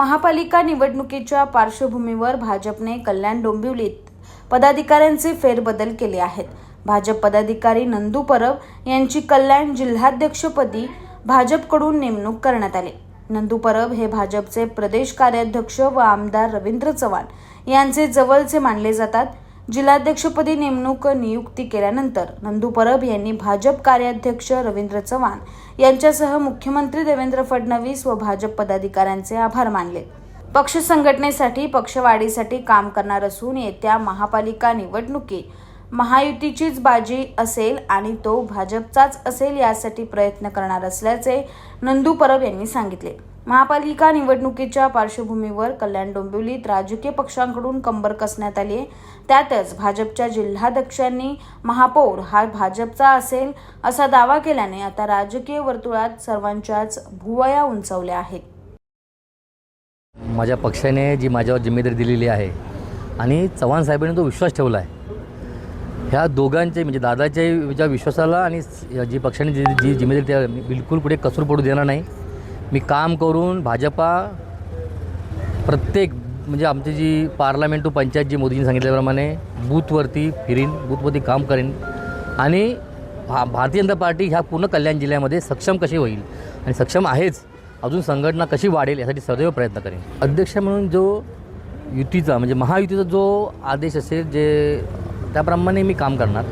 महापालिका निवडणुकीच्या पार्श्वभूमीवर भाजपने कल्याण डोंबिवलीत पदाधिकाऱ्यांचे फेरबदल केले आहेत. भाजप पदाधिकारी नंदू परब यांची कल्याण जिल्हाध्यक्षपदी भाजपकडून नेमणूक करण्यात आली. नंदू परब हे भाजपचे प्रदेश कार्याध्यक्ष व आमदार रवींद्र चव्हाण यांचे जवळचे मानले जातात. जिल्हाध्यक्षपदी नेमणूक नियुक्ती केल्यानंतर नंदू परब यांनी भाजप कार्याध्यक्ष रवींद्र चव्हाण यांच्यासह मुख्यमंत्री देवेंद्र फडणवीस व भाजप पदाधिकाऱ्यांचे आभार मानले. पक्ष संघटनेसाठी पक्षवाढीसाठी काम करणार असून येत्या महापालिका निवडणुकीत महायुतीचीच बाजी असेल आणि तो भाजपचाच असेल यासाठी प्रयत्न करणार असल्याचे नंदू परब यांनी सांगितले. महापालिका निवडणुकीच्या पार्श्वभूमीवर कल्याण डोंबिवलीत राजकीय पक्षांकडून कंबर कसण्यात आली आहे. त्यातच भाजपच्या जिल्हाध्यक्षांनी महापौर हा भाजपचा असेल असा दावा केल्याने आता राजकीय वर्तुळात सर्वांच्याच भुवया उंचावल्या आहेत. माझ्या पक्षाने जी माझ्यावर जिम्मेदारी दिलेली आहे आणि चव्हाण साहेबांनी तो विश्वास ठेवला आहे. ह्या दोघांचे म्हणजे दादाच्या ज्या विश्वासाला आणि जी पक्षाने जी जी जिम्मेदारी त्या बिलकुल कुठे कसूर पडू देणार नाही मी काम करून भाजपा प्रत्येक म्हणजे आमची जी पार्लमेंट टू पंचायत जी मोदींनी सांगितल्याप्रमाणे बूथवरती फिरीन बूथवरती काम करेन. आणि भा भारतीय जनता पार्टी ह्या पूर्ण कल्याण जिल्ह्यामध्ये सक्षम कशी होईल? आणि सक्षम आहेच. अजून संघटना कशी वाढेल यासाठी सदैव प्रयत्न करेन. अध्यक्ष म्हणून जो युतीचा म्हणजे महायुतीचा जो आदेश असेल जे त्याप्रमाणे मी काम करणार.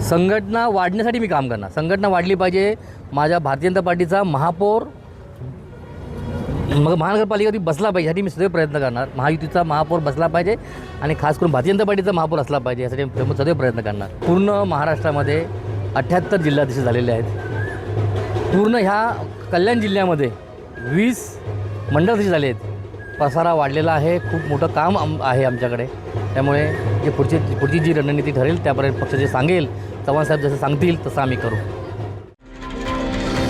संघटना वाढण्यासाठी मी काम करणार. संघटना वाढली पाहिजे. माझ्या भारतीय जनता पार्टीचा महापौर मग महानगरपालिका ती बसला पाहिजे यासाठी मी सदैव प्रयत्न करणार. महायुतीचा महापौर बसला पाहिजे आणि खास करून भारतीय जनता पार्टीचा महापौर असला पाहिजे यासाठी मी सदैव प्रयत्न करणार. पूर्ण महाराष्ट्रामध्ये अठ्ठ्याहत्तर जिल्हाधीश झालेले आहेत. पूर्ण ह्या कल्याण जिल्ह्यामध्ये वीस मंडळाधीश झाले आहेत. पसारा वाढलेला आहे खूप मोठं काम आम आहे आमच्याकडे. त्यामुळे जे पुढची पुढची जी रणनीती ठरेल त्यापर्यंत पक्ष जे सांगेल चव्हाण साहेब जसं सांगतील तसं आम्ही करू.